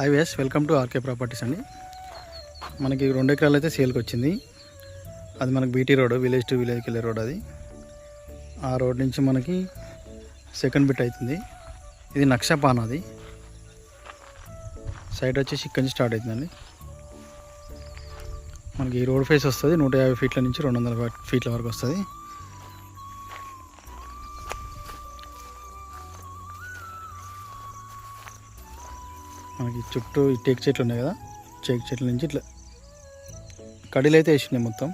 IVS welcome to RK properties అండి. మనకి రెండు ఎకరాలు అయితే సేల్కి వచ్చింది. అది మనకి బీటీ రోడ్ విలేజ్ టు విలేజ్కి వెళ్ళే రోడ్ అది. ఆ రోడ్ నుంచి మనకి సెకండ్ బిట్ అవుతుంది. ఇది నక్షపాన్ అది. సైడ్ వచ్చేసి ఇక్కడి నుంచి స్టార్ట్ అవుతుందండి. మనకి ఈ రోడ్ ఫేస్ వస్తుంది నూట యాభై ఫీట్ల నుంచి రెండు వందల ఫీట్ల వరకు వస్తుంది. మనకి చుట్టూ ఈ టేక్ చెట్లు ఉన్నాయి కదా టేక్ చెట్ల నుంచి ఇట్లా కడీలు అయితే వేసినాయి మొత్తం.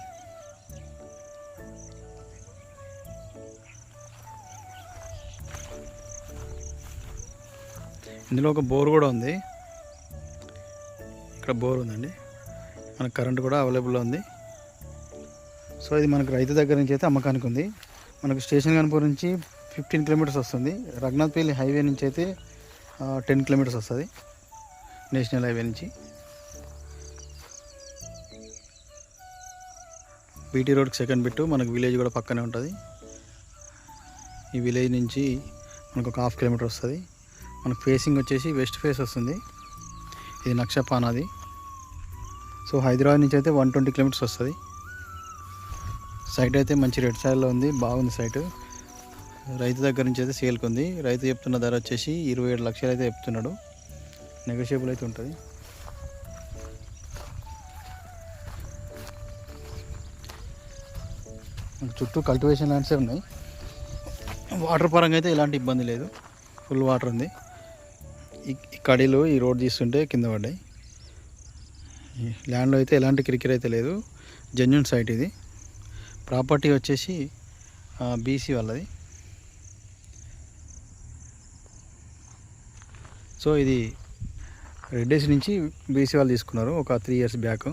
ఇందులో ఒక బోర్ కూడా ఉంది. ఇక్కడ బోర్ ఉందండి. మనకు కరెంట్ కూడా అవైలబుల్లో ఉంది. సో ఇది మనకు రైతు దగ్గర నుంచి అయితే అమ్మకానికి ఉంది. మనకు స్టేషన్ కనుపూర్ నుంచి ఫిఫ్టీన్ కిలోమీటర్స్ వస్తుంది. రఘునాథ్పల్లి హైవే నుంచి అయితే టెన్ కిలోమీటర్స్ వస్తుంది. నేషనల్ హైవే నుంచి. బీటీ రోడ్కి సెకండ్ బిట్టు మనకు విలేజ్ కూడా పక్కనే ఉంటుంది. ఈ విలేజ్ నుంచి మనకు ఒక హాఫ్ కిలోమీటర్ వస్తుంది. మనకు ఫేసింగ్ వచ్చేసి వెస్ట్ ఫేస్ వస్తుంది. ఇది నక్షపానాది సో హైదరాబాద్ నుంచి అయితే వన్ ట్వంటీ కిలోమీటర్స్ వస్తుంది. సైట్ అయితే మంచి రెడ్ సైడ్లో ఉంది బాగుంది సైట్. రైతు దగ్గర నుంచి అయితే సేల్కి ఉంది. రైతు చెప్తున్న ధర వచ్చేసి ఇరవై ఏడు లక్షలు అయితే చెప్తున్నాడు. నెగోషియబుల్ అయితే ఉంటుంది. చుట్టూ కల్టివేషన్ ల్యాండ్సే ఉన్నాయి. వాటర్ పరంగా అయితే ఎలాంటి ఇబ్బంది లేదు. ఫుల్ వాటర్ ఉంది. ఈ కడీలు ఈ రోడ్ తీస్తుంటే కింద పడ్డాయి. ల్యాండ్లో అయితే ఎలాంటి క్రికెట్ అయితే లేదు. జెన్యున్ సైట్ ఇది. ప్రాపర్టీ వచ్చేసి బీసీ వాళ్ళది. సో ఇది రెడ్డీస్ నుంచి బీసీ వాళ్ళు తీసుకున్నారు. ఒక త్రీ ఇయర్స్ బ్యాక్